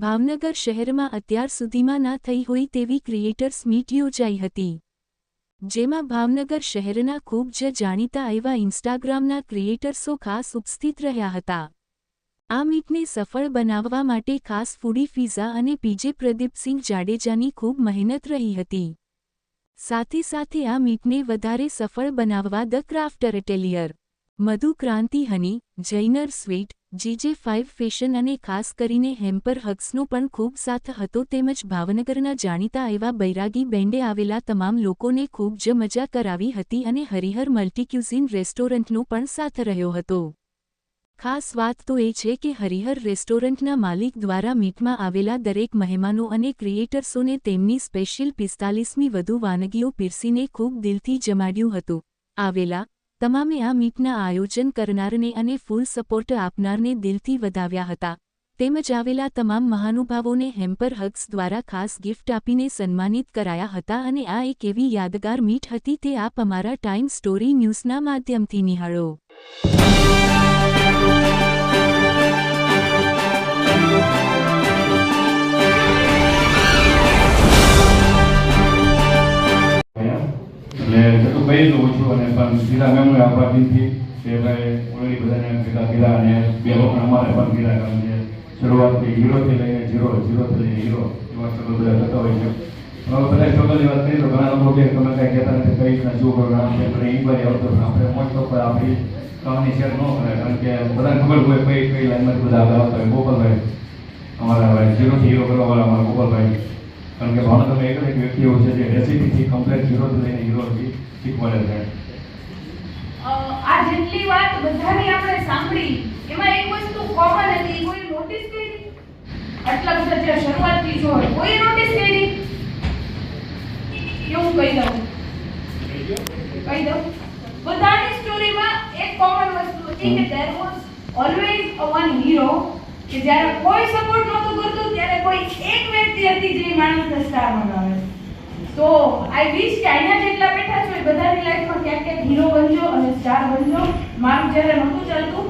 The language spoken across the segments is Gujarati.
ભાવનગર શહેરમાં અત્યાર સુધીમાં ના થઈ હોય તેવી ક્રિએટર્સ મીટ યોજાઈ હતી. જેમાં ભાવનગર શહેરના ખૂબ જ જાણીતા એવા ઇન્સ્ટાગ્રામના ક્રિએટર્સો ખાસ ઉપસ્થિત રહ્યા હતા. આ મીટને સફળ બનાવવા માટે ખાસ ફૂડી ફિઝા અને પીજે પ્રદીપસિંહ જાડેજાની ખૂબ મહેનત રહી હતી. સાથે સાથે આ મીટને વધારે સફળ બનાવવા the crafter atelier Madhu Kranti honey, જૈનર sweet, GJ five fashion અને ખાસ કરીને હેમ્પર હક્સનો પણ ખૂબ સાથ હતો તેમજ ભાવનગરના જાણીતા એવા બૈરાગી બેન્ડે આવેલા તમામ લોકોને ખૂબ જ મજા કરાવી હતી અને હરિહર મલ્ટીક્યુઝિન રેસ્ટોરન્ટનો પણ સાથ રહ્યો હતો. ખાસ વાત તો એ છે કે હરિહર રેસ્ટોરન્ટના માલિક દ્વારા મીટમાં આવેલા દરેક મહેમાનો અને ક્રિએટર્સોને તેમની સ્પેશિયલ પિસ્તાલીસમી વધુ વાનગીઓ પીરસીને ખૂબ દિલથી જમાડ્યું હતું. આવેલા તમામે આ મીટના આયોજન કરનારને અને ફૂલ સપોર્ટ આપનારને દિલથી વધાવ્યા હતા. તેમજ આવેલા તમામ મહાનુભાવોને હેમ્પર હગ્સ દ્વારા ખાસ ગિફ્ટ આપીને સન્માનિત કરાયા હતા અને આ એક એવી યાદગાર મીટ હતી તે આપ અમારા ટાઈમ સ્ટોરી ન્યૂઝના માધ્યમથી નિહાળો. એટલે એટલું કહી દઉં છું અને પણ સીધા મેમ આપવાથી કે ભાઈ ઓલરેડી બધાને ભેગા કર્યા અને બે લોકો અમારે પણ કર્યા કારણ કે શરૂઆતથી હીરોથી લઈને ઝીરો ઝીરોથી લઈને હીરો એવા સ્ટ્રગલ બધા થતા હોય છે. બધા સ્ટ્રગલની વાત કરીએ તો ઘણા લોકો તમે કાંઈ કહેતા નથી, કઈ રીતના કરો છે, પણ બારી આવતો પણ આપણે મોસ્ટ ઓફ આપણી કામની શેર ન કરે કારણ કે બધાને ખબર હોય કઈ કઈ લાઈનમાંથી બધા આગળ આવતા અમારા ઝીરોથી હીરો કરવાવાળા અમારા ગોપાલભાઈ. કારણ કે ભાવનગરમાં એક એક વ્યક્તિ એવું છે જે રેસીપીથી કમ્પ્લેટ ઝીરોથી લઈને હીરો સુધી શીખવાડે છે. આ જેટલી વાત બધાની આપણે સાંભળી એમાં એક વસ્તુ કોમન હતી કોઈ નોટિસ કરી? આટલા બધા જે શરૂઆતથી જો કોઈ નોટિસ કરી? એવું કહી દઉં. કહી દઉં. બધાની સ્ટોરીમાં એક કોમન વસ્તુ હતી કે there was always a one hero કે જ્યારે કોઈ સપોર્ટ નહોતું કરતું કોઈ એક વ્યક્તિ હતી જે માણસને સ્ટાર બનાવે તો આઈ વિશ કે અહીંયા જેટલા બેઠા છો એ બધાની લાઈફમાં ક્યાંક ક્યાંક હીરો બનજો અને સ્ટાર બનજો. મારું જ્યારે નહોતું ચાલતું,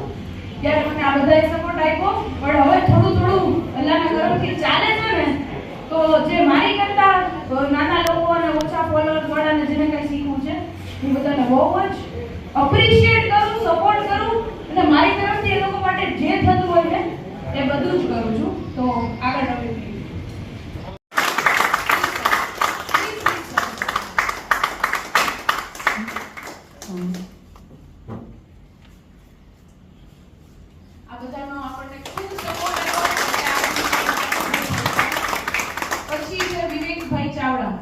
ત્યારે મને આ બધાએ સપોર્ટ આપ્યો. પણ હવે થોડું થોડું અલ્લાહના કરમથી ચાલે છે ને, તો જે મારી કરતા નાના લોકો અને ઓછા ફોલોઅર વાળાને જેને કંઈ શીખવું છે, એ બધાને બહુ જ અપ્રિશિએટ કરું સપોર્ટ કરું. અને મારી તરફથી એ લોકો માટે જે થતું હોય ને, એ બધું જ કરું છું. તો આગળ રમી આ બધાનો આપણને ખૂબ સપોર્ટ પછી છે વિવેકભાઈ ચાવડા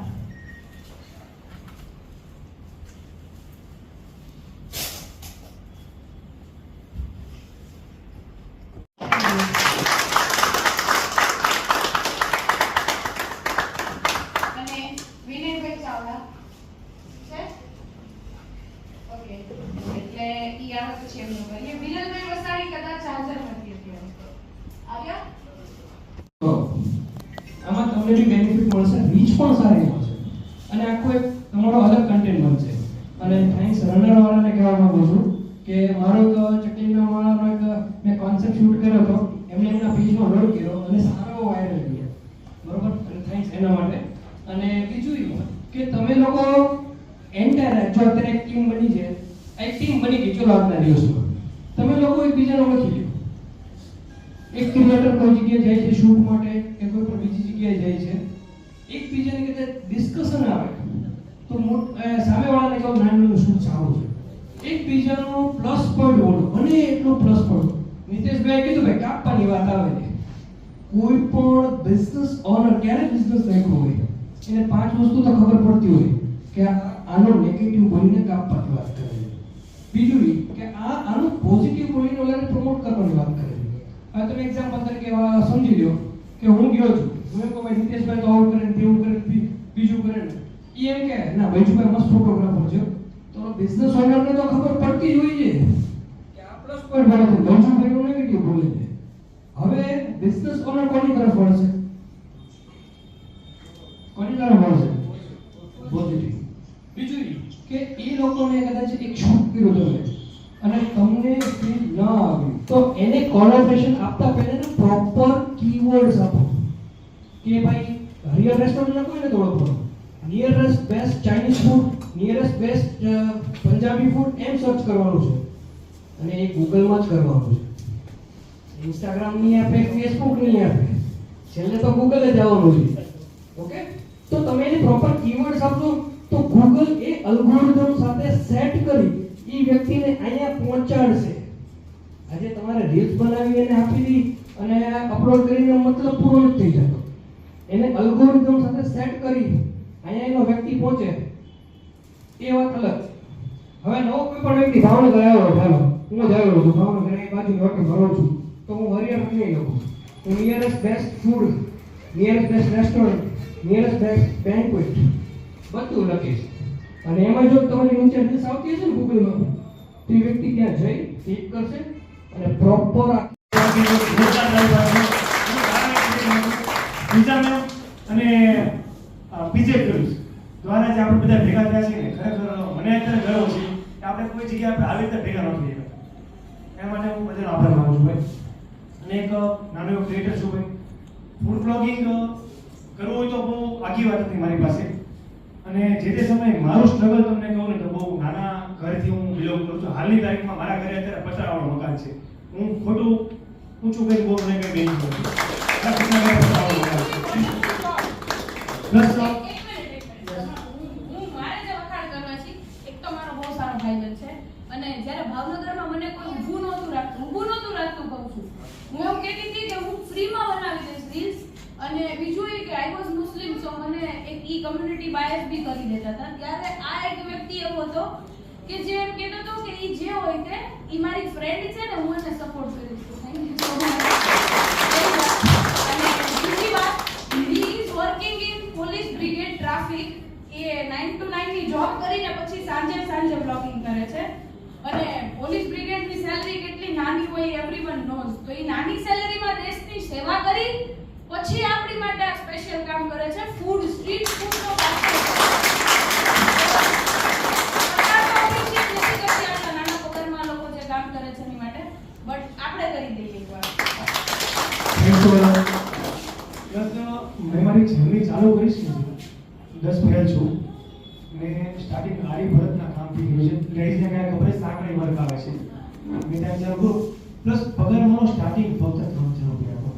અને વિનયભાઈ ચાવડા છે ઓકે એટલે ઈ આવે પછી એમનું એટલે મિલનભાઈ વસાણી કદાચ હાજર નથી અત્યારે આવ્યા તો આમાં તમને બી બેનિફિટ મળશે રીચ પણ સારી મળશે અને આખો એક તમારો અલગ કન્ટેન્ટ બનશે અને થેન્ક્સ રનર વાળાને કહેવા માંગુ છું કે મારો એક ચકલીના વાળાનો એક મેં કોન્સેપ્ટ શૂટ કર્યો હતો એમને એમના પેજમાં લોડ કર્યો અને સારો વાયરલ ગયો બરોબર? અને થેન્ક્સ એના માટે. અને બીજું કે તમે લોકો એન્ટાયર જો અત્યારે એક ટીમ બની છે એક ટીમ બની ગઈ, ચલો આજના દિવસમાં તમે લોકો એકબીજાને ઓળખી લો એક ક્રિએટર કોઈ જગ્યાએ જાય છે શૂટ માટે કે કોઈ પણ બીજી જગ્યાએ જાય છે, એકબીજાની કદાચ ડિસ્કશન આવે, તો સામેવાળાને કહો નાનું શું સારું છે. એકબીજાનો પ્લસ પોઈન્ટ બોલો. અને એટલો પ્લસ પોઈન્ટ નિતેશભાઈ કીધું, ભાઈ, કાપવાની વાત આવે છે. કોઈ પણ બિઝનેસ ઓનર ક્યારે બિઝનેસ રાખ્યો હોય, એને પાંચ વસ્તુ તો ખબર પડતી હોય કે આનો નેગેટિવ બોલીને કાપવાની વાત કરે છે. બીજું કે આ આનું પોઝિટિવ બોલીને ઓલાને પ્રમોટ કરવાની વાત કરે છે. હવે તમે એક્ઝામ્પલ તરીકે સમજી લો કે હું ગયો છું. હું એમ કહું, ભાઈ, નિતેશભાઈ તો આવું કરે તેવું કરે બીજું કરે એ એમ કે ના ભાઈજુભાઈ મસ્ત ફોટોગ્રાફર છે બિઝનેસ ઓનરને તો ખબર પડતી જ હોય છે કે આ પ્લસ પોઈન્ટ બોલે છે ભાઈજુભાઈ નું નેગેટિવ બોલે છે. હવે બિઝનેસ ઓનર કોની તરફ વળશે? કોની તરફ વળશે? પોઝિટિવ બીજું કે એ લોકોને કદાચ એક શૂટ કર્યો તમે અને તમને ફીલ ન આવ્યું, તો એને કોલોબ્રેશન આપતા પહેલા પ્રોપર કીવર્ડ્સ આપો. કે ભાઈ હરિયર રેસ્ટોરન્ટ કોઈ નથી ઓળખવાનું nearest best Chinese food nearest best Punjabi food એમ સર્ચ કરવાનું છે. અને એ ગૂગલમાં જ કરવાનું છે. ઇન્સ્ટાગ્રામ નહીં આપે ફેસબુક નહીં આપે છેલ્લે તો ગૂગલ જવાનું છે. ઓકે તો તમે એને પ્રોપર કીવર્ડ્સ આપશો તો ગૂગલ એ અલ્ગોરિધમ સાથે સેટ કરી એ વ્યક્તિને અહીંયા પહોંચાડશે. આજે તમારે રીલ્સ બનાવી એને આપી દી અને અપલોડ કરીને મતલબ પૂરો થઈ જતો એને અલ્ગોરિધમ સાથે સેટ કરી અહીંયા એનો વ્યક્તિ પહોંચે. એ વાત અલગ હવે નવો કોઈ પણ આવ્યો ચાલો જ આવ્યો છું ભાવનગર છું. તો હું વરિયર નહીં લખું. તો nearest best food nearest best restaurant nearest best banquet બધું લખીશ અને એમાં જો તમારી નીચે રીલ્સ આવતી હશે ને ગૂગલમાં તો એ વ્યક્તિ ત્યાં જઈ ક્લિક કરશે અને પ્રોપર બીજા મેમ અને બીજે ફિલ્મ્સ દ્વારા જે આપણે બધા ભેગા થયા છે ને, ખરેખર મને અત્યારે ગર્વ છે કે આપણે કોઈ જગ્યાએ આપણે આવી રીતે ભેગા નથી થયા. એ માટે હું બધાનો આભાર માનું છું ભાઈ. અને એક નાનો એવો ક્રિએટર છું ભાઈ. ફૂડ બ્લોગિંગ કરવું હોય તો બહુ આગી વાત હતી મારી પાસે. અને જે તે સમયે મારું સ્ટ્રગલ તમને કહું ને તો બહુ નાના ઘરેથી હું બિલોંગ કરું છું. હાલની તારીખમાં મારા ઘરે અત્યારે પચાવવાનું મકાન છે. હું ખોટું ઊંચું કંઈ બહુ મને કંઈ બેન કરું પ્લસ એક મિનિટ, એક મિનિટ. હું- હું મારે જે વખાણ કરવા છે, એક તો મારો બહુ સારો ભાઈબંધ છે અને જ્યારે ભાવનગરમાં મને કોઈ ઊભું નહોતું રાખતું. ઊભું નહોતું રાખતું કહું છું. હું એવું કહેતી હતી કે હું ફ્રીમાં બનાવી દઈશ રીલ્સ અને બીજું એ કે આઈ વોઝ મુસ્લિમ સો મને એક ઈ કમ્યુનિટી બાયસ બી કરી દેતા હતા. ત્યારે આ એક વ્યક્તિ એવો હતો કે જે એમ કહેતો હતો કે એ જે હોય તે એ મારી ફ્રેન્ડ છે ને હું એને સપોર્ટ કરીશ થેન્ક યુ સો મચ અને બીજી વાત he is working in police brigade traffic A 9 to 9 ની જોબ કરીને પછી સાંજે સાંજે બ્લોગિંગ કરે છે અને પોલીસ બ્રિગેડની સેલરી કેટલી નાની હોય એવરીવન નોઝ તો એ નાની સેલરીમાં દેશની સેવા કરી પછી આપણી માટે આ સ્પેશિયલ કામ કરે છે ફૂડ સ્ટ્રીટ ફૂડ નો જર્ની ચાલુ કરી દસ ફેલ છું. મેં સ્ટાર્ટિંગ આરી ભરતના કામથી કર્યું છે. લેડીઝને વર્ક આવે છે. મેં ચાલુ પ્લસ પગાર સ્ટાર્ટિંગ ફક્ત ત્રણ હજાર રૂપિયા હતો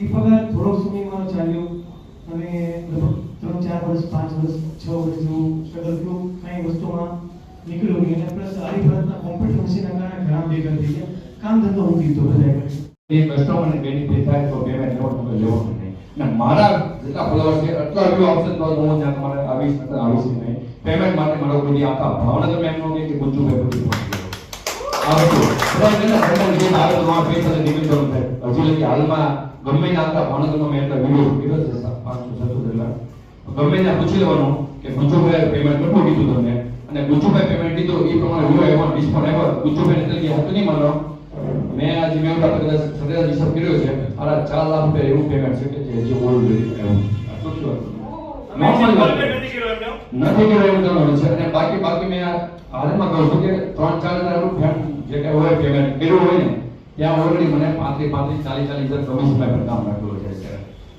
એ પગાર થોડોક સમયમાં ચાલ્યો અને ત્રણ, ચાર વર્ષ, પાંચ વર્ષ, છ વર્ષ જેવું સ્ટ્રગલ થયું. કાંઈ વસ્તુમાં નીકળ્યું નહીં. અને પ્લસ આવી ભારતના કોમ્પ્યુટર મશીનના કારણે ઘણા ભેગા થઈ ગયા. કામ ધંધો હું દીધો બધા એ કસ્ટમરને બેનિફિટ થાય તો પેમેન્ટ લેવો તમે લેવો અને મારા જેટલા ફોલોવર છે એટલા વ્યૂ ઓપ્શન તો હું જ્યાં તમારે નકર આવીશ નહીં. પેમેન્ટ માટે મારો કોઈ આખા ભાવનગર મેમનો કે ગુંજુભાઈ બધું હાલમાં ગમે તે ભાવનગરમાં મેં એટલા વીડિયો ગમે ત્યાં પૂછી લેવાનું કે ગુજ્જુભાઈ પેમેન્ટ કેટલું કીધું તમને અને ગુજ્જુભાઈ પેમેન્ટ કીધું એ પ્રમાણે વ્યૂ આવ્યો રિસ્પોન્ડ આવ્યો નહીં માનો મેં આજે મેં કર્યો છે મારા ચાર લાખ રૂપિયા એવું પેમેન્ટ છે કે. નથી બાકી બાકી મેં હાલમાં કહું છું કે ત્રણ ચાર હજાર રૂપિયા જે કઈ હોય પેમેન્ટ કર્યું હોય હજાર પણ કામ રાખેલું છે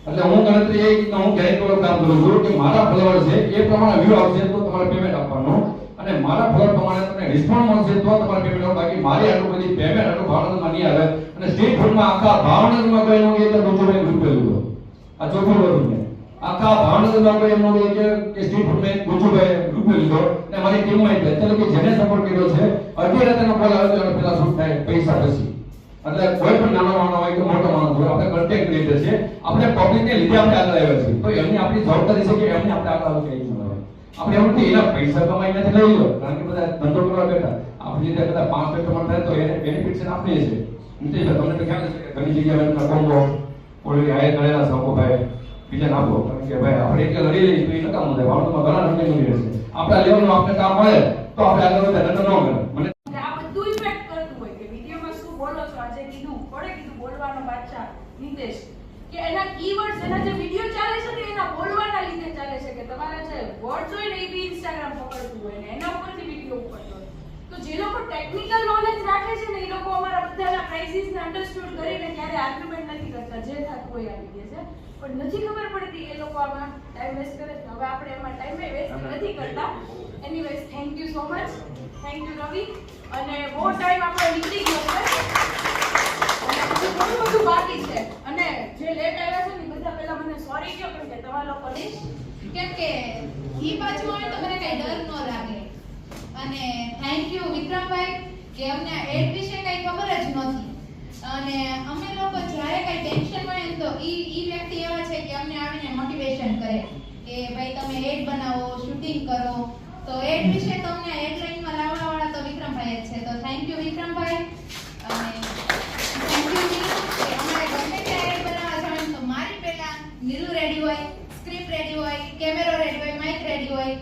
એટલે હું ગણતરી એ હું કામ કરું છું કે મારા ફ્લેવર છે એ પ્રમાણે વ્યૂ તો તમારે પેમેન્ટ આપવાનું. અને મારા ફોલોવર પ્રમાણે તમને રિસ્પોન્સ તો તમારે પેમેન્ટ બાકી મારી આટલું પેમેન્ટ આટલું ભાવનગરમાં નહીં આવે. અને સ્ટ્રીટ ફૂડમાં આખા ભાવનગરમાં નું એટલે રૂપિયા રૂપિયા આ ચોખ્ખું આખા ભાવનગરમાં કોઈ એમનો એક કે સ્ટ્રીટ મેં ગુજુભાઈ રૂપિયો લીધો. અને મારી ટીમમાં એટલે એટલે કે જેને સપોર્ટ કર્યો છે, અત્યારે તેનો કોલ આવે તો પેલા શું થાય, પૈસા પછી. એટલે કોઈ પણ નાનો માણસ હોય કે મોટો માણસ હોય, આપણે કોન્ટેક્ટ ક્રિએટર છે આપણે પબ્લિક ને લીધે આપણે આગળ આવ્યા છીએ. તો એમની આપણી જવાબદારી છે કે એમને આપણે આગળ આવે કે આપણે એમ કે એના પૈસા કમાઈ નથી લઈ લો, કારણ કે બધા ધંધો કરવા બેઠા. આપણી રીતે બધા પાંચ કસ્ટમર થાય તો એને બેનિફિટ આપીએ છે, તમને ખ્યાલ છે કે ઘણી જગ્યાએ કોઈ ઓલી હાયર કરેલા છે ભાઈ બીજા નાખો કારણ કે ભાઈ આપણે એટલે લડી લઈએ તો એ નકામું થાય ભારતમાં ઘણા નકામું મળી રહેશે આપણા લેવલનું આપણે કામ મળે તો આપણે આગળ વધે નકર ન કરે. મને કે એના કીવર્ડ્સ એના જે વીડિયો ચાલે છે ને, એના બોલવાના લીધે ચાલે છે કે તમારા જે વર્ડ્સ હોય ને, એ બી ઇન્સ્ટાગ્રામ પકડતું હોય ને, એના ઉપરથી વીડિયો ઉપડતો તો જે લોકો ટેકનિકલ નોલેજ રાખે છે ને એ લોકો અમારા બધાના પ્રાઇસીસ ને અન્ડરસ્ટેન્ડ કરીને ક્યારે આર્ગ્યુમેન્ટ નથી કરતા જે થતું હોય આવી દે છે. પણ નથી ખબર પડતી એ લોકો આમાં ટાઈમ વેસ્ટ કરે છે. હવે આપણે એમાં ટાઈમે વેસ્ટ નથી કરતા. Anyways thank you so much thank you Ravi અને બહુ ટાઈમ આપણે નીકળી ગયો છે. ઘણું બધું બાકી છે. અને જે લેટ આવ્યા છે ને બધા પહેલા મને સોરી કહો કેમ કે તમારા લોકોની કેમ કે ઘી બાજુ હોય તો મને કઈ ડર ન લાગે. અને થેન્ક યુ વિક્રમભાઈ, કે અમને એડ વિશે કંઈ ખબર જ નથી. અને અમે લોકો જ્યારે કંઈ ટેન્શન ને તો ઈ ઈ વ્યક્તિ એવા છે કે અમને આવીને મોટિવેશન કરે કે ભાઈ તમે એડ બનાવો શૂટિંગ કરો. તો એડ વિશે તો અમને લાઈનમાં લાવવાવાળા તો વિક્રમભાઈ જ છે. તો થેન્ક યુ વિક્રમભાઈ. અને થેન્ક યુ કે અમારે ગમે ત્યાં એડ બનાવવા જાણે તો મારી પહેલાં નીલુ રેડી હોય સ્ક્રિપ્ટ રેડી હોય કેમેરો રેડી હોય માઇક રેડી હોય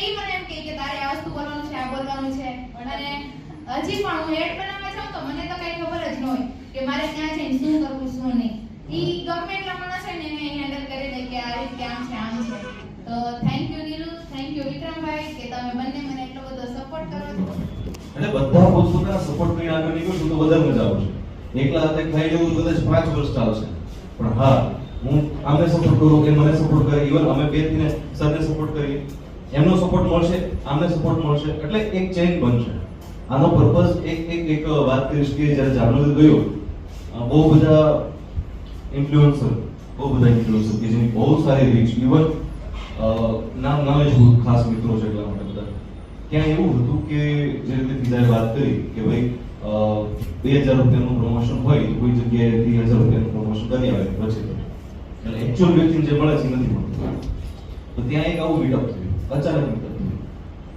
ઈ મને એમ કહે કે તારે આ વસ્તુ બોલવાનું છે, આ બોલવાનું છે. અને હજી પણ હું એડ બનાવવા જાઉં તો મને તો કઈ ખબર જ ન હોય કે મારે ત્યાં જઈને શું કરવું, શું નહીં. ઈ ગમે એટલા માણસ છે ને એને હેન્ડલ કરી દે કે આ રીતે આમ છે આમ છે. તો thank you Neelu thank you Vikrambhai કે તમે બંને મને એટલો બધો સપોર્ટ કરો છો. એટલે બધા પોતપોતાના સપોર્ટ કરીને આગળ નીકળશું તો વધારે મજા આવશે. એકલા હાથે ખાઈ જવું કદાચ પાંચ વર્ષ ચાલશે. પણ હા, હું આમને સપોર્ટ કરું કે મને સપોર્ટ કરે. ઇવન અમે બે થઈને સરને સપોર્ટ કરીએ. એમનો સપોર્ટ મળશે, આમને સપોર્ટ મળશે. એટલે એક ચેઇન બનશે. આનો પર્પઝ એક એક એક વાત કરીશ કે જ્યારે જામનગર ગયો બહુ બધા ઇન્ફ્લુઅન્સર બહુ બધા ઇન્ફ્લુઅન્સર કે જેની બહુ સારી રીચ ઇવન નામ નામે જ ખાસ મિત્રો છે એટલા માટે બધા. ત્યાં એવું હતું કે જે રીતે બીજાએ વાત કરી કે ભાઈ બે હજાર રૂપિયાનું પ્રમોશન હોય તો કોઈ જગ્યાએ બે હજાર રૂપિયાનું પ્રમોશન કરી આવે, પછી એટલે એકચ્યુઅલ વ્યક્તિને જે મળે છે નથી મળતું. તો ત્યાં એક આવું મીટઅપ અચાનક મીટઅપ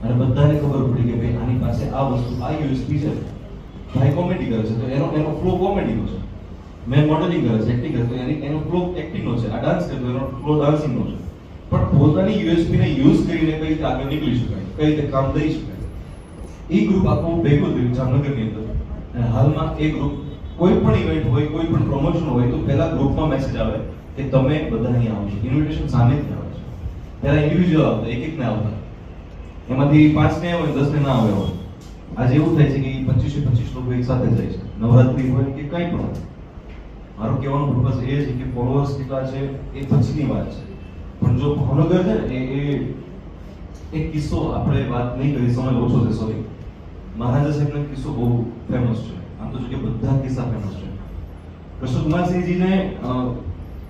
અને બધાને ખબર પડી કે ભાઈ આની પાસે આ વસ્તુ, આ યુએસપી છે. ભાઈ કોમેડી કરે છે. તો એનો એનો ફ્લો કોમેડીનો છે. મેં મોડેલિંગ કરે છે એક્ટિંગ કરે તો એની, એનો ફ્લો એક્ટિંગનો છે. આ ડાન્સ કરે તો એનો ફ્લો ડાન્સિંગનો છે. પણ પોતાની યુએસપીને યુઝ કરીને કઈ રીતે આગળ નીકળી શકાય? કઈ રીતે કામ દઈ શકાય? એ ગ્રુપ આખું ભેગું થયું જામનગરની અંદર. અને હાલમાં એ ગ્રુપ કોઈ પણ ઇવેન્ટ હોય, કોઈ પણ પ્રમોશન હોય, તો પહેલા ગ્રુપમાં મેસેજ આવે કે તમે બધા અહીં આવશો. ઇન્વિટેશન સામે જ આવે. પહેલા ઇન્ડિવિજ્યુઅલ આવતા એક એક ને આવતા. એમાંથી પાંચ ને આવે દસ ને ના આવે હોય આજે એવું થાય છે કે પચીસે પચીસ લોકો એક સાથે જાય છે. નવરાત્રી હોય કે કંઈ પણ હોય. મારો કહેવાનો પર્પઝ એ છે કે ફોલોઅર્સ કેટલા છે, એ પછીની વાત છે. પણ જો ભાવનગર છે ને, એ એક કિસ્સો આપણે વાત નહીં કરી, સમય ઓછો છે સોરી મહારાજા સાહેબનો કિસ્સો બહુ ફેમસ છે. આમ તો જો કે બધા કિસ્સા ફેમસ છે. કૃષ્ણ કુમારસિંહજીને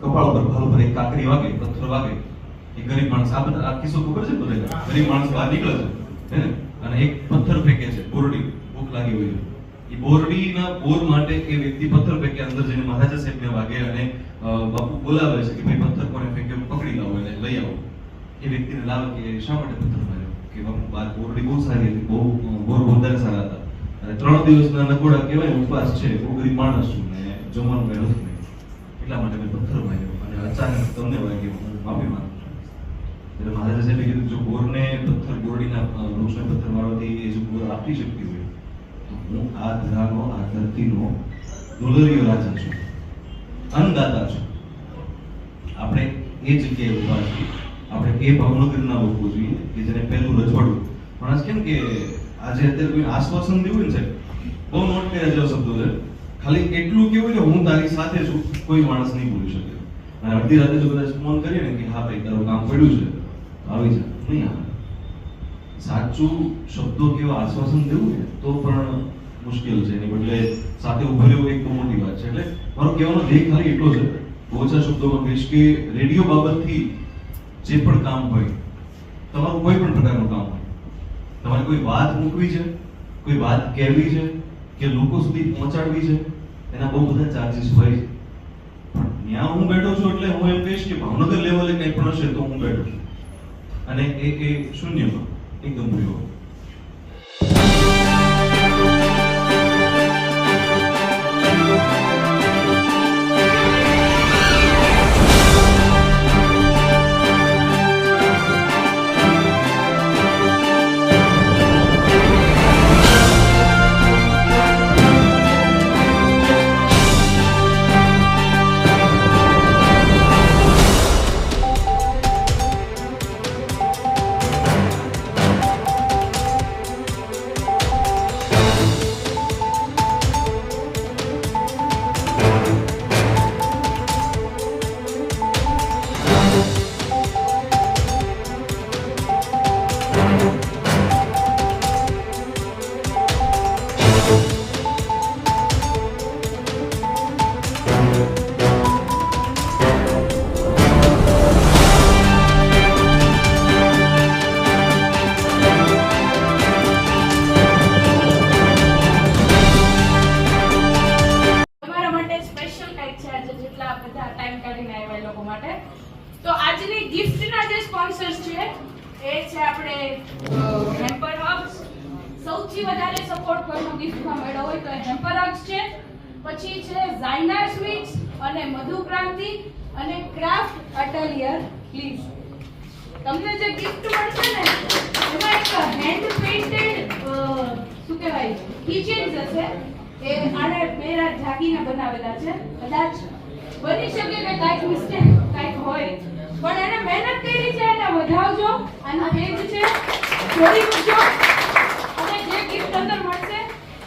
કપાળ પર, ભાલ પર એક કાકરી વાગે, પથ્થર વાગે. એ ગરીબ માણસ, આ બધા, આ કિસ્સો ખબર છે બધા ગરીબ માણસ બહાર નીકળે છે અને એક પથ્થર ફેંકે છે, બોરડી, ભૂખ લાગી હોય. એ બોરડીના બોર માટે એ વ્યક્તિ પથ્થર ફેંકે, અંદર જઈને મહારાજા સાહેબને વાગે અને બાપુ બોલાવે છે કે ભાઈ પથ્થર કોને ફેંક્યો પકડી લાવો એને, લઈ આવો. એ વ્યક્તિને લાવે કે શા માટે પથ્થર માર્યો? કે બાપુ બાર બોરડી બહુ સારી હતી, બહુ બોર વધારે સારા હતા. અને ત્રણ દિવસના નકોડા કહેવાય, ઉપવાસ છે, બહુ ગરીબ માણસ છું ને જમવાનું મેળવું એટલા માટે મેં પથ્થર માર્યો અને અચાનક તમને વાગ્યો માફી માંગુ. એટલે મહારાજા સાહેબે કીધું, જો બોરને પથ્થર બોરડીના વૃક્ષને પથ્થર મારવાથી એ જો બોર આપી શકતી હોય, તો હું આ ધરાનો, આ ધરતીનો દુલરીયો રાજા છું. અન્નદાતા છું. આપણે એ જગ્યાએ ઊભા છીએ. આપણે એ ભાવનગરના લોકો જોઈએ, કે જેને પહેલું રજવાડું. આજ કેમ કે આજે અત્યારે કોઈ આશ્વાસન દેવું ને સાહેબ? બહુ નોટ કર્યા જેવા શબ્દો છે. ખાલી એટલું કેવું કે હું તારી સાથે છું. કોઈ માણસ નહીં બોલી શકે. અને અડધી રાતે જો કદાચ ફોન કરીએ ને કે હા ભાઈ, તારું કામ પડ્યું છે. આવી જાય નહીં સાચું શબ્દો કેવા આશ્વાસન દેવું ને, તો પણ મુશ્કેલ છે. એની બદલે સાથે ઊભો રહેવું એક મોટી વાત છે. એટલે મારો કહેવાનો ધ્યેય ખાલી એટલો છે બહુ ઓછા શબ્દોમાં કહીશ કે રેડિયો બાબતથી જે પણ કામ હોય, તમારું કોઈ પણ પ્રકારનું કામ હોય, તમારે કોઈ વાત મૂકવી છે, કોઈ વાત કહેવી છે, કે લોકો સુધી પહોંચાડવી છે, એના બહુ બધા ચાર્જીસ હોય છે. ત્યાં હું બેઠો છું એટલે હું એમ કહીશ કે ભાવનગર લેવલે કંઈ પણ હશે તો હું બેઠો છું. અને એ એ શૂન્યમાં એકદમ આજની પછી છે ઝાયના સ્વીટ્સ અને મધુ ક્રાંતિ અને ક્રાફ્ટ અટલિયર પ્લીઝ તમને જે ગિફ્ટ મળશે ને, એમાં એક હેન્ડ પેઇન્ટેડ શું કહેવાય? કિચન જશે. એ આને મેરા જાગીને બનાવેલા છે. કદાચ બની શકે કે કાંઈક મિસ્ટેક કાંઈક હોય. પણ એને મહેનત કરી છે એને વધાવજો. આનો પેજ છે. જોડી મૂકજો. અને જે ગિફ્ટ અંદર મળશે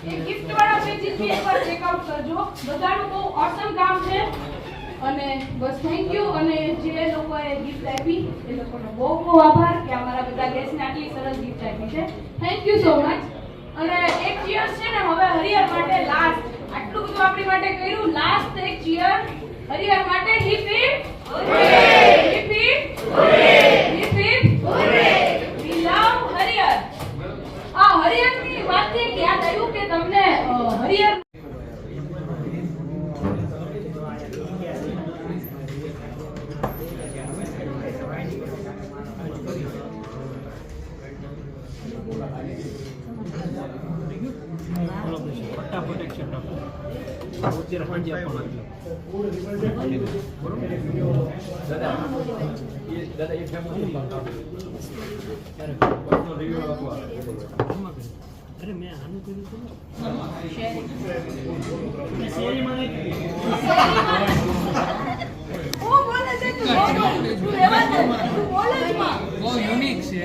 એ ગિફ્ટ વાળા પેજીસ બી એકવાર ચેકઆઉટ કરજો. બધાનું બહુ ઓસમ કામ છે. અને બસ થેન્ક યુ અને જે લોકોએ ગિફ્ટ આપી એ લોકોનો બહુ બહુ આભાર કે અમારા બધા ગેસ્ટને આટલી સરસ ગિફ્ટ આપી છે. થેન્ક યુ સો મચ અને એક ચીયર્સ છે ને હવે હરિહર માટે લાસ્ટ આટલું બધું આપણી માટે કર્યું. લાસ્ટ એક ચીયર હરિહર માટે હિપ હિપ હિપ હિપ હું આપવાનો અરે મેં આનું કર્યું. બહુ યુનિક છે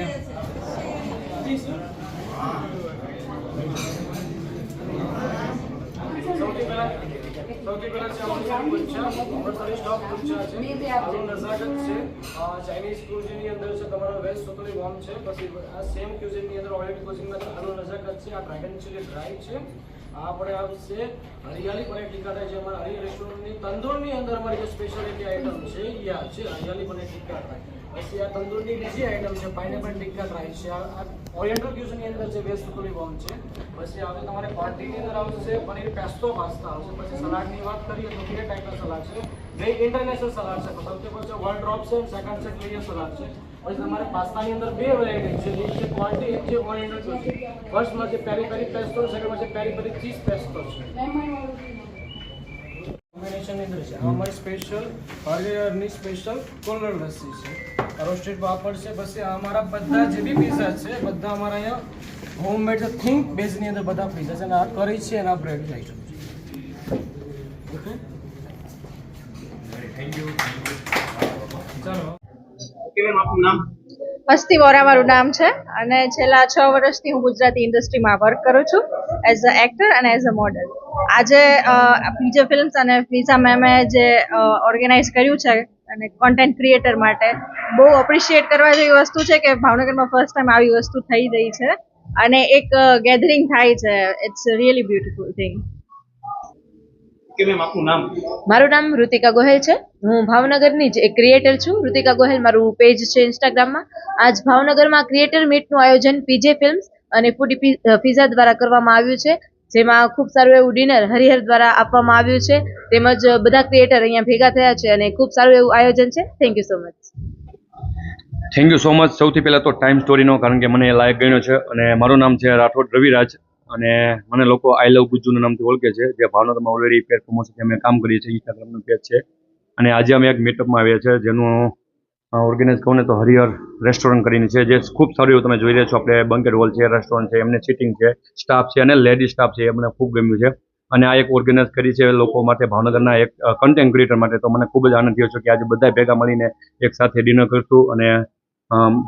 સૌથી પહેલા સૌથી પહેલા છે અમારું ગ્રુપ છે સ્ટોક ગ્રુપ છે. આજે બે બે આપજો. આપણું નઝાકત છે. ચાઇનીઝ ક્યુઝિનની અંદર છે તમારો વેજ સોતરી વોર્મ છે. પછી આ સેમ ક્યુઝિનની અંદર ઓઇલી ક્યુઝિનમાં આલુ નઝાકત છે આ ડ્રેગન ચીલી ડ્રાય છે. આ આપણે આવશે હરિયાળી પનીર ટીકા થાય છે અમારા હરિયા રેસ્ટોરન્ટની. તંદૂરની અંદર અમારી જે સ્પેશિયાલિટી આઇટમ છે એ આ છે હરિયાળી પનીર ટીકા ટ્રાય પછી આ તંદૂરની બીજી આઈટમ છે પાઇનેપલ ટીકા ટ્રાય છે. આ ઓરિએન્ટલ ક્યુઝિનની અંદર વેજ સુતરી વોર્મ છે પછી આવે તમારે ક્વોન્ટિટી અંદર આવશે, પનીર પેસ્તો પાસ્તા આવશે. પછી સલાડની વાત કરીએ તો બે ટાઈપના સલાડ છે. બે ઇન્ટરનેશનલ સલાડ છે. સૌથી પહેલું છે વર્લ્ડ ડ્રોપ છે સેકન્ડ છે ક્લિયર સલાડ છે. પછી તમારે પાસ્તાની અંદર બે વેરાયટી છે. એક છે ક્વોન્ટિટી એક છે ઓરિએન્ટલ છે. ફર્સ્ટમાં છે પેરી પેરી પેસ્તો સેકન્ડમાં છે પેરી પેરી ચીઝ પેસ્તો છે. કોમ્બિનેશનની અંદર છે. આ અમારી સ્પેશિયલ હરિયરની સ્પેશિયલ કોલર લસ્સી છે. રોસ્ટેડ પાપડ છે પછી અમારા બધા જે બી પીઝા છે બધા અમારા અહીંયા હોમમેડ થિંક બેઝની અંદર બધા પીઝા છે અને આ કરી છે એના બ્રેડ થાય છે. હસ્તી વોરા મારું નામ છે અને છેલ્લા છ વર્ષથી હું ગુજરાતી ઇન્ડસ્ટ્રીમાં વર્ક કરું છું એઝ અ એક્ટર અને એઝ અ મોડલ આજે પીજે ફિલ્મ્સ અને પીઝા મેમે જે ઓર્ગેનાઇઝ કર્યું છે અને કોન્ટેન્ટ ક્રિએટર માટે. બહુ અપ્રિશિએટ કરવા જેવી વસ્તુ છે કે ભાવનગરમાં ફર્સ્ટ ટાઈમ આવી વસ્તુ થઈ રહી છે. અને એક ગેધરિંગ થાય છે. ઇટ્સ રિયલી બ્યુટીફુલ થિંગ મારું નામ ઋતિકા ગોહેલ છે. હું ભાવનગરની જ એક ક્રિએટર છું. ઋતિકા ગોહેલ મારું પેજ છે ઇન્સ્ટાગ્રામમાં આજ ભાવનગરમાં ક્રિએટર મીટનું આયોજન પીજે ફિલ્મ્સ અને ફૂડી પિઝા દ્વારા કરવામાં આવ્યું છે. જેમાં ખૂબ સારું એવું ડિનર હરિહર દ્વારા આપવામાં આવ્યું છે. તેમજ બધા ક્રિએટર અહીંયા ભેગા થયા છે અને ખૂબ સારું એવું આયોજન છે. Thank you so much thank you so much સૌથી પહેલાં તો ટાઈમ સ્ટોરીનો કારણ કે મને લાયક ગણ્યો છે અને મારું નામ છે રાઠોડ રવિરાજ અને મને લોકો આઈ લવ ગુજ્જુના નામથી ઓળખે છે. જે ભાવનગરમાં ઓલરેડી પેડ છે. અમે કામ કરીએ છીએ ઇન્સ્ટાગ્રામનું પેજ છે. અને આજે અમે એક મીટઅપમાં આવ્યા છે, જેનું ઓર્ગેનાઇઝ કહું ને તો હરિહર રેસ્ટોરન્ટ કરીને છે જે ખૂબ સારું એવું તમે જોઈ રહ્યા છો. આપણે બંકેટ હોલ છે રેસ્ટોરન્ટ છે એમને સિટિંગ છે સ્ટાફ છે અને લેડી સ્ટાફ છે એ મને ખૂબ ગમ્યું છે. અને આ એક ઓર્ગેનાઇઝ કરી છે લોકો માટે ભાવનગરના એક કન્ટેન્ટ ક્રિએટર માટે. તો મને ખૂબ જ આનંદ થયો છે કે આજે બધા ભેગા મળીને એક સાથે ડિનર કરશું અને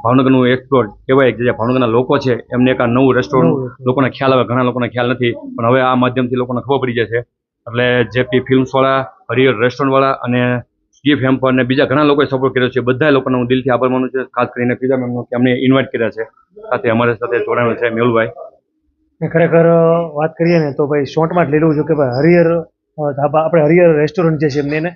ભાવનગરનું એક્સપ્લોર કહેવાય કે જે ભાવનગરના લોકો છે એમને એક આ નવું રેસ્ટોરન્ટ લોકોને ખ્યાલ આવે ઘણા લોકોને ખ્યાલ નથી પણ હવે આ માધ્યમથી લોકોને ખબર પડી જશે. એટલે જેપી ફિલ્મ્સવાળા હરિહર રેસ્ટોરન્ટવાળા અને ગીફ હેમ્પર અને બીજા ઘણા લોકોએ સપોર્ટ કર્યો છે. બધા લોકોને હું દિલથી આભાર માનું છું. ખાસ કરીને પીઝા મેમનો કે અમને ઇન્વાઇટ કર્યા છે. સાથે અમારી સાથે જોડાયેલો છે મેહુલભાઈ. ખરેખર વાત કરીએ ને તો ભાઈ શોર્ટમાં જ લઈ લઉં છું કે ભાઈ હરિહર ધાબા, આપણે હરિહર રેસ્ટોરન્ટ જે છે એમને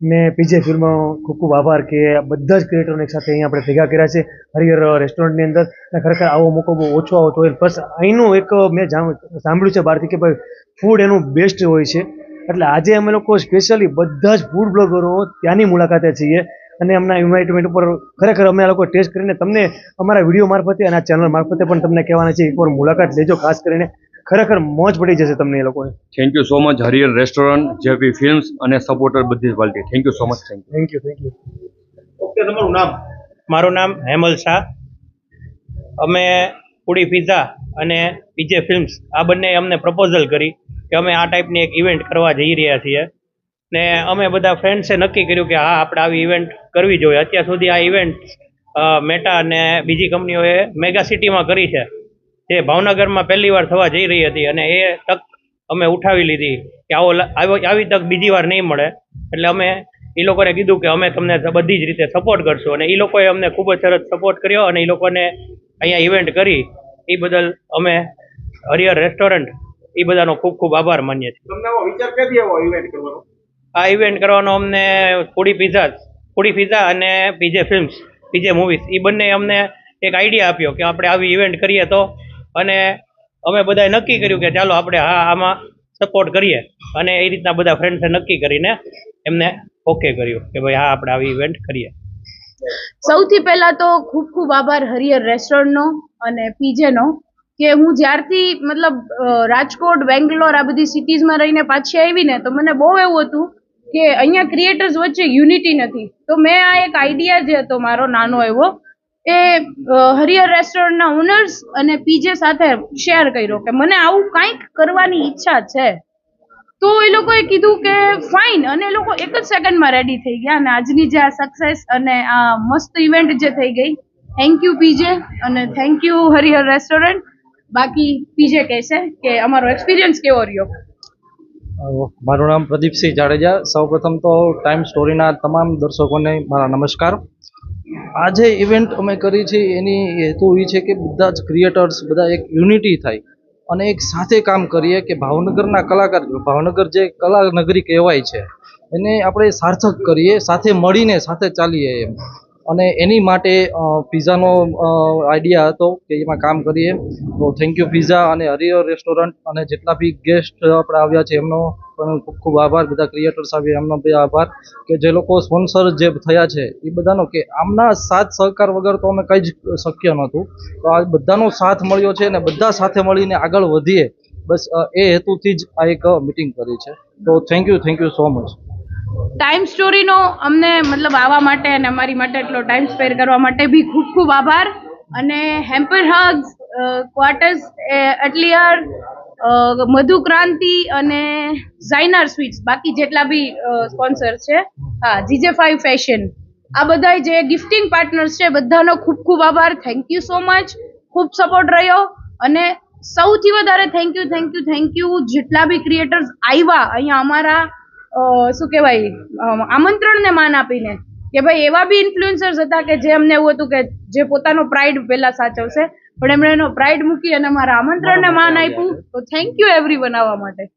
ને પીજે ફિલ્મ ખૂબ ખૂબ આભાર કે બધા જ ક્રિએટરોને એક સાથે અહીંયા આપણે ભેગા કર્યા છે હરિહર રેસ્ટોરન્ટની અંદર. અને ખરેખર આવો મોકો બહુ ઓછો આવતો હોય. બસ અહીંનું એક મેં સાંભળ્યું છે બહારથી કે ભાઈ ફૂડ એનું બેસ્ટ હોય છે. એટલે આજે અમે લોકો સ્પેશિયલી બધા જ ફૂડ બ્લોગરો ત્યાંની મુલાકાતે છીએ અને એમના ઇન્વાઇટમેન્ટ ઉપર ખરેખર અમે આ લોકો ટેસ્ટ કરીને તમને અમારા વીડિયો મારફતે અને આ ચેનલ મારફતે પણ તમને કહેવાના છે એકવાર મુલાકાત લેજો ખાસ કરીને. ખરેખર મોજ પડી જશે તમને એ લોકોને. Thank you so much Harrier restaurant JP films અને સપોર્ટર બધી quality thank you so much thank you thank you thank you okay તમારું નામ? મારું નામ હેમલ શાહ. અમે પૂડી પિઝા અને પીજે ફિલ્મ્સ આ બંને અમને પ્રપોઝલ કરી. કે અમે આ ટાઈપની એક ઇવેન્ટ કરવા જઈ રહ્યા છીએ. ને અમે બધા ફ્રેન્ડ્સે નક્કી કર્યું કે હા, આપણે આવી ઇવેન્ટ કરવી જોઈએ. અત્યાર સુધી આ ઇવેન્ટ મેટા અને બીજી કંપનીઓએ મેગા સિટીમાં કરી છે. જે ભાવનગરમાં પહેલી વાર થવા જઈ રહી હતી અને એ તક અમે ઉઠાવી લીધી કે આવો- આવી તક બીજી વાર નહીં મળે. એટલે અમે એ લોકોને કીધું કે અમે તમને બધી જ રીતે સપોર્ટ કરશું. અને એ લોકોએ અમને ખૂબ જ સરસ સપોર્ટ કર્યો અને એ લોકોને અહીંયા ઇવેન્ટ કરી. એ બદલ અમે હરિહર રેસ્ટોરન્ટ એ બધાનો ખૂબ ખૂબ આભાર માનીએ છીએ તમને આવો વિચાર ક્યાંથી આવો ઇવેન્ટ કરવાનો? આ ઇવેન્ટ કરવાનો અમને ફૂડી પિઝા ફૂડી પિઝા અને પીજે ફિલ્મ્સ પીજે મૂવીઝ એ બંને અમને એક આઈડિયા આપ્યો કે આપણે આવી ઇવેન્ટ કરીએ તો અને અમે બધાએ નક્કી કર્યું કે ચાલો આપણે હા આમાં સપોર્ટ કરીએ. અને એ રીતના બધા ફ્રેન્ડ્સે નક્કી કરીને એમને ઓકે કર્યું કે ભાઈ હા આપણે આવી ઇવેન્ટ કરીએ. સૌથી પહેલા તો ખૂબ ખૂબ આભાર હરિયર રેસ્ટોરન્ટનો અને પીજેનો કે હું જ્યારથી, મતલબ રાજકોટ, બેંગ્લોર, આ બધી સિટીઝમાં રહીને પાછી આવી ને તો મને બહુ એવું હતું કે અહીંયા ક્રિએટર્સ વચ્ચે યુનિટી નથી. તો મેં આ એક આઈડિયા જે હતો મારો નાનો એવો, એ હરિહર રેસ્ટોરન્ટના ઓનર્સ અને પીજે સાથે શેર કર્યો કે મને આવું કંઈક કરવાની ઈચ્છા છે. તો એ લોકોએ કીધું કે ફાઇન અને એ લોકો એક જ સેકન્ડમાં રેડી થઈ ગયા અને આજની જે આ સક્સેસ અને આ મસ્ત ઇવેન્ટ જે થઈ ગઈ થેન્ક યુ પીજે અને થેન્ક યુ હરિહર રેસ્ટોરન્ટ બાકી પીજે કહેશે કે અમારો એક્સપિરિયન્સ કેવો રહ્યો? મારું નામ પ્રદીપસિંહ જાડેજા. સૌપ્રથમ તો ટાઈમ સ્ટોરીના તમામ દર્શકોને મારા નમસ્કાર. આ જે ઇવેન્ટ અમે કરી છે, એની હેતુ એ છે કે બધા જ ક્રિએટર્સ બધા એક યુનિટી થાય અને એક સાથે કામ કરીએ કે ભાવનગરના કલાકાર, ભાવનગર જે કલા નગરી કહેવાય છે, એને આપણે સાર્થક કરીએ, સાથે મળીને સાથે ચાલીએ એમ. અને એની માટે પિઝાનો આઈડિયા હતો કે એમાં કામ કરીએ. તો થેન્ક યુ પિઝા અને હરિહર રેસ્ટોરન્ટ અને જેટલા બી ગેસ્ટ આપણે આવ્યા છે, એમનો પણ ખૂબ ખૂબ આભાર. બધા ક્રિએટર્સ આવ્યા એમનો બી આભાર. કે જે લોકો સ્પોન્સર જે થયા છે, એ બધાનો કે આમના સાથ સહકાર વગર તો અમે કંઈ જ શક્ય નહોતું. તો આ બધાનો સાથ મળ્યો છે અને બધા સાથે મળીને આગળ વધીએ. બસ એ હેતુથી જ આ એક મિટિંગ કરી છે. તો thank you thank you so much time સ્ટોરીનો અમને મતલબ આવવા માટે અને અમારી માટે એટલો ટાઈમ સ્પેર કરવા માટે બી ખૂબ ખૂબ આભાર. અને hamper hugs quarters atelier Madhu Kranti અને ઝાઇનર સ્વીટ્સ બાકી જેટલા બી સ્પોન્સર છે. હા જીજે ફાઈવ ફેશન આ બધા જે ગિફ્ટિંગ પાર્ટનર્સ છે, બધાનો ખૂબ ખૂબ આભાર. થેન્ક યુ સો મચ ખૂબ સપોર્ટ રહ્યો. અને સૌથી વધારે thank you thank you thank you જેટલા બી ક્રિએટર્સ આવ્યા અહીંયા અમારા શું કહેવાય આમંત્રણને માન આપીને કે ભાઈ એવા બી ઇન્ફ્લુએન્સર્સ હતા કે જે અમને એવું હતું કે જે પોતાનો પ્રાઇડ પહેલા સાચવશે. પણ એમણે એનો પ્રાઇડ મૂકી અને અમારા આમંત્રણને માન આપ્યું. તો થેન્ક યુ એવરીવન આવવા માટે.